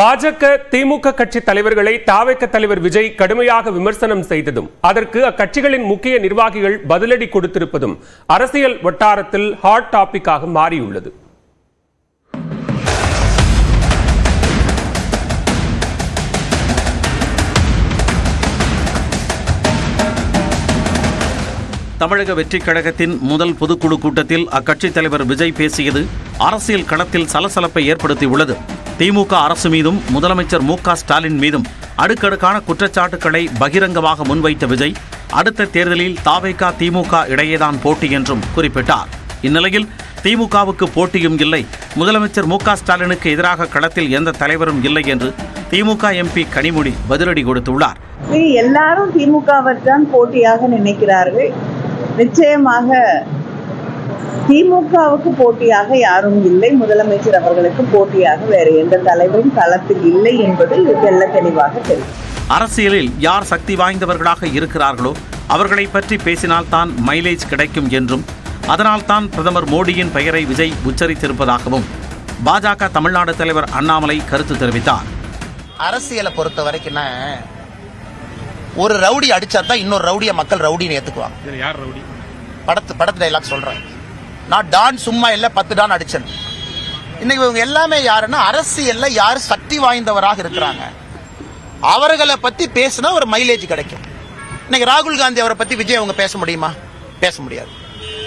பாஜக திமுக கட்சி தலைவர்களை தாவக தலைவர் விஜய் கடுமையாக விமர்சனம் செய்ததும் அதற்கு அக்கட்சிகளின் முக்கிய நிர்வாகிகள் பதிலடி கொடுத்திருப்பதும் அரசியல் வட்டாரத்தில் ஹாட் டாபிக்காக மாறியுள்ளது. தமிழக வெற்றிக் கழகத்தின் முதல் பொதுக்குழு கூட்டத்தில் அக்கட்சித் தலைவர் விஜய் பேசியது அரசியல் களத்தில் சலசலப்பை ஏற்படுத்தியுள்ளது. திமுக அரசு மீதும் முதலமைச்சர் மு ஸ்டாலின் மீதும் அடுக்கடுக்கான குற்றச்சாட்டுக்களை பகிரங்கமாக முன்வைத்த விஜய் அடுத்த தேர்தலில் தாவேகா திமுக இடையேதான் போட்டி என்றும் குறிப்பிட்டார். இந்நிலையில் திமுகவுக்கு போட்டியும் இல்லை. முதலமைச்சர் மு க ஸ்டாலினுக்கு எதிராக களத்தில் எந்த தலைவரும் இல்லை என்று திமுக எம்பி கனிமொழி பதிலடி கொடுத்துள்ளார். எல்லாரும் திமுகவை போட்டியாக நினைக்கிறார்கள். நிச்சயமாக திமுகவுக்கு போட்டியாக யாரும் இல்லை. முதலமைச்சர் அவர்களுக்கு போட்டியாக வேறு எந்த தலைவரும் களத்தில் இல்லை என்பது தெல்ல தெளிவாக தெரியும். அரசியலில் யார் சக்தி வாய்ந்தவர்களாக இருக்கிறார்களோ அவர்களை பற்றி பேசினால் தான் மைலேஜ் கிடைக்கும் என்றும் அதனால் தான் பிரதமர் மோடியின் பெயரை விஜய் உச்சரித்திருப்பதாகவும் பாஜக தமிழ்நாடு தலைவர் அண்ணாமலை கருத்து தெரிவித்தார். அரசியலை பொறுத்த வரைக்கும்னா ஒரு ரவுடி அடிச்சா தான் இன்னொரு ரவுடியை மக்கள் ரவுடின்னு ஏத்துக்குவாங்க. படத்து படத்து டைலாக் சொல்றேன். நான் டான் சும்மா இல்லை பத்து டான் அடிச்சேன். இன்னைக்கு இவங்க எல்லாமே யாருன்னா அரசியல்ல யார் சக்தி வாய்ந்தவராக இருக்கிறாங்க. அவர்களை பத்தி பேசினா ஒரு மைலேஜ் கிடைக்கும். இன்னைக்கு ராகுல் காந்தி அவரை பத்தி விஜய் அவங்க பேச முடியுமா? பேச முடியாது.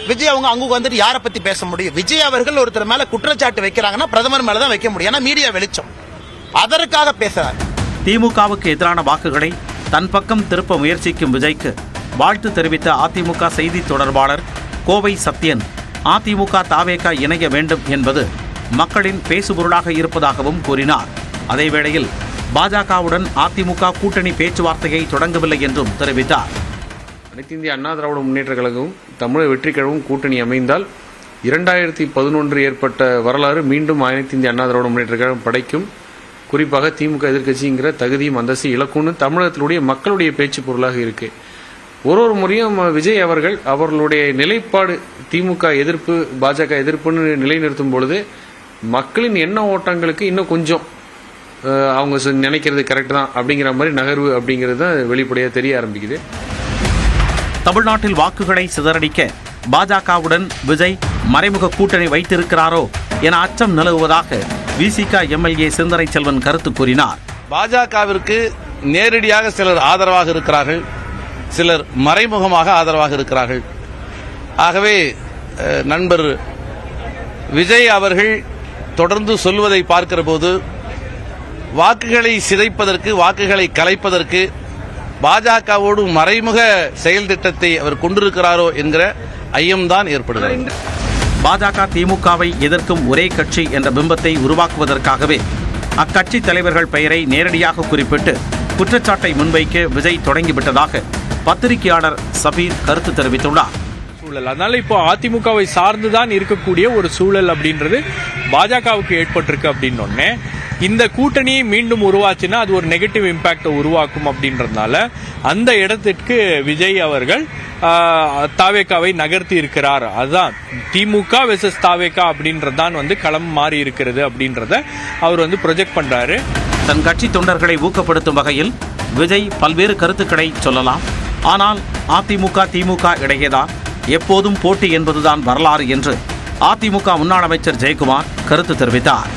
விஜய் அவங்க அங்கு வந்துட்டு யாரை பத்தி பேச முடியும்? விஜய் அவர்கள் ஒருத்தர் மேல குற்றச்சாட்டு வைக்கிறாங்கன்னா பிரதமர் மேல தான் வைக்க முடியும். ஏன்னா மீடியா வெளிச்சம். அதற்காக பேசுறாரு. திமுகவுக்கு எதிரான வாக்குகளை தன் பக்கம் திருப்ப முயற்சிக்கும் விஜய்க்கு வாழ்த்து தெரிவித்த அதிமுக செய்தி தொடர்பாளர் கோவை சத்யன். அதிமுக தாவேகா இணைய வேண்டும் என்பது மக்களின் பேசுபொருளாக இருப்பதாகவும் கூறினார். அதேவேளையில் பாஜகவுடன் அதிமுக கூட்டணி பேச்சுவார்த்தையை தொடங்கவில்லை என்றும் தெரிவித்தார். அனைத்து இந்திய அண்ணா திராவிட முன்னேற்ற கழகமும் தமிழக வெற்றிக் கூட்டணி அமைந்தால் இரண்டாயிரத்தி பதினொன்று ஏற்பட்ட வரலாறு மீண்டும் அனைத்து இந்திய அண்ணா திராவிட முன்னேற்ற கழகம் படைக்கும். குறிப்பாக திமுக எதிர்க்கட்சிங்கிற தகுதியும் அந்தஸ்து இலக்குன்னு தமிழகத்தினுடைய மக்களுடைய பேச்சு பொருளாக இருக்குது ஒரு ஒரு முறையும் விஜய் அவர்கள் அவர்களுடைய நிலைப்பாடு திமுக எதிர்ப்பு பாஜக எதிர்ப்புன்னு நிலைநிறுத்தும் பொழுது மக்களின் எண்ண ஓட்டங்களுக்கு இன்னும் கொஞ்சம் அவங்க நினைக்கிறது கரெக்ட் தான் அப்படிங்கிற மாதிரி நகர்வு அப்படிங்கிறது தான் வெளிப்படையாக தெரிய ஆரம்பிக்குது. தமிழ்நாட்டில் வாக்குகளை சிதறடிக்க பாஜகவுடன் விஜய் மறைமுக கூட்டணி வைத்திருக்கிறாரோ என அச்சம் நிலவுவதாக விசிக எம்எல்ஏ சிந்தனை செல்வன் கருத்து கூறினார். பாஜகவிற்கு நேரடியாக சிலர் ஆதரவாக இருக்கிறார்கள். சிலர் மறைமுகமாக ஆதரவாக இருக்கிறார்கள். ஆகவே நண்பர் விஜய் அவர்கள் தொடர்ந்து சொல்வதை பார்க்கிற போது வாக்குகளை சிதைப்பதற்கு வாக்குகளை கலைப்பதற்கு பாஜகவோடு மறைமுக செயல் திட்டத்தை அவர் கொண்டிருக்கிறாரோ என்கிற ஐயம்தான் ஏற்படுகிறது. பாஜக திமுகவை எதிர்க்கும் ஒரே கட்சி என்ற பிம்பத்தை உருவாக்குவதற்காகவே அக்கட்சி தலைவர்கள் பெயரை நேரடியாக குறிப்பிட்டு குற்றச்சாட்டை முன்வைக்க விஜய் தொடங்கிவிட்டதாக பத்திரிகையாளர் சபீர் கருத்து தெரிவித்துள்ளார். சூழல். அதனால இப்போ அதிமுகவை சார்ந்துதான் இருக்கக்கூடிய ஒரு சூழல் அப்படின்றது பாஜகவுக்கு ஏற்பட்டிருக்கு அப்படின்னொடனே இந்த கூட்டணி மீண்டும் உருவாச்சுன்னா அது ஒரு நெகட்டிவ் இம்பாக்டை உருவாக்கும் அப்படின்றதுனால அந்த இடத்திற்கு விஜய் அவர்கள் ஆஹ், தாவேகாவை நகர்த்தி இருக்கிறார். அதுதான். திமுக வெர்சஸ் தாவேகா அப்படின்றது தான் வந்து களம் மாறி இருக்கிறது அப்படின்றத அவர் வந்து ப்ரொஜெக்ட் பண்றாரு. தன் கட்சி தொண்டர்களை ஊக்கப்படுத்தும் வகையில் விஜய் பல்வேறு கருத்துக்களை சொல்லலாம். ஆனால் அதிமுக திமுக இடையேதான் எப்போதும் போட்டி என்பதுதான் வரலாறு என்று அதிமுக முன்னாள் அமைச்சர் ஜெயக்குமார் கருத்து தெரிவித்தார்.